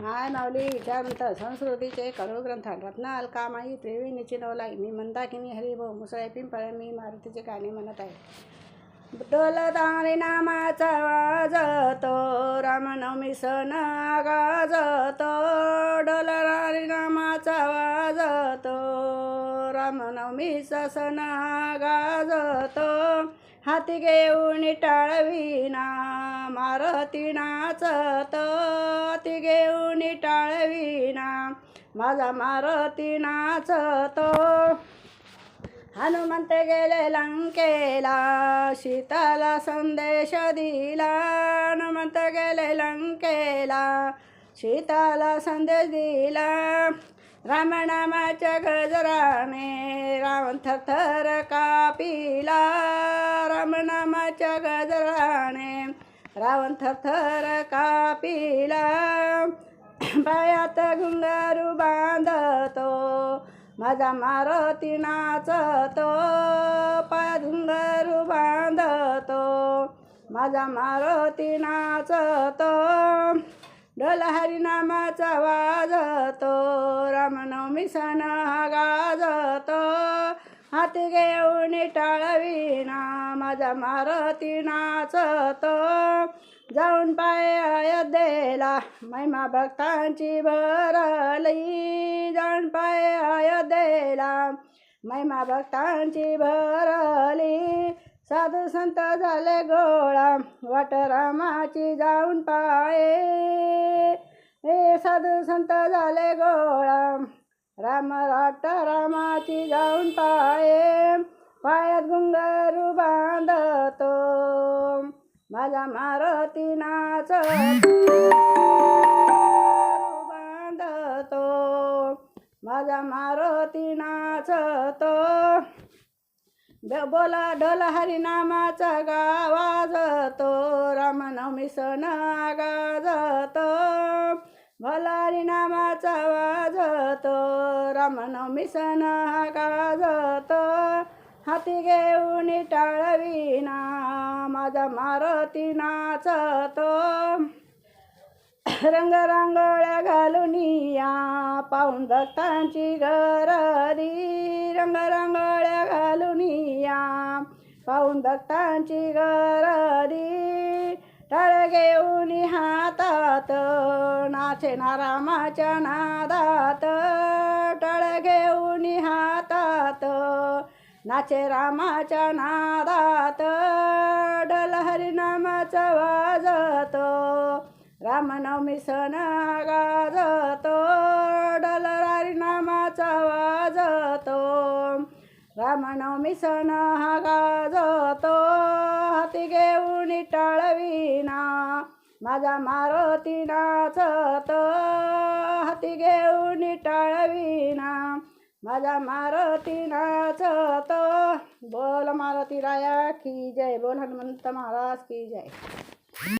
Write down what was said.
माय माऊली विचारवंत संस्कृतीचे कडू ग्रंथ रत्नाल कामाई त्रिवेणी चिनवलाई मी मंदाकिनी हरिभो मुसळे पिंपळे मी मारुतीचे गाणे म्हणत आहे. डोलदारी नामाचा वाजतो रामनवमी सण गाजतो डोलदारी नामाचा वाजतो रामनवमीचा सण गाजतो हाती घेऊन टाळविना नाचत ती घेऊन टाळविना. माझा मारती तो. हनुमंत गेले लंकेला सीताला संदेश दिला. हनुमंत गेले लंकेला सीताला संदेश दिला. रामनामाच्या गजराने रावण थरथर कापिला. रामनामाच्या गजराने रावण थरथर कापिला. पायात घुंगारू बांधतो. माझा मारुती नाचतो. पायात गुंगारू बांधतो. माझा मारुती नाचतो. डोला हरिनामाचा वाजतो. रामनवमी सण गाजतो. हाती घेऊन टाळविना माझा मारती नाचत जाऊन पाय अयोध्येला महिमा भक्तांची भरली. जाऊन पाय अयोध्येला महिमा भक्तांची भरली. साधू संत झाले गोळा वाट रामाची जाऊन पाये. हे साधू संत झाले गोळा राम राट रामाची जाऊन पाये पायात गुंगारू बांधतो. माझा मारती नाच बांधतो. माझा मारती नाचतो बोला ढोल हरिनामाचा गावाजतो. रामनवमी सण गाजतो भलारी नामाचा वाजत रामनवमी सण गाजतो हाती. घेऊन टाळविना माझा मारुती नाचतो. रंगरांगोळ्या घालून या. पाहून भक्तांची गरदी. रंगरांगोळ्या घालून या. पाहून भक्तांची गरदी. टाळ घेऊन हा नाचे नाचेना रामाच्या नादात टळ घेऊन हातात. नाचे रामाच्या नादात डल हरिनामाचा वाजत. रामनवमी सण गाजतो डल हरिनामाचा वाजतो. रामनवमी सण हा गाजतो हाती घेऊन टाळवी माझा मारुती नाचत हाती घेऊन टाळविना. माझा मारुती नाचत बोल मारुती राया की जय बोल हनुमंत महाराज की जय.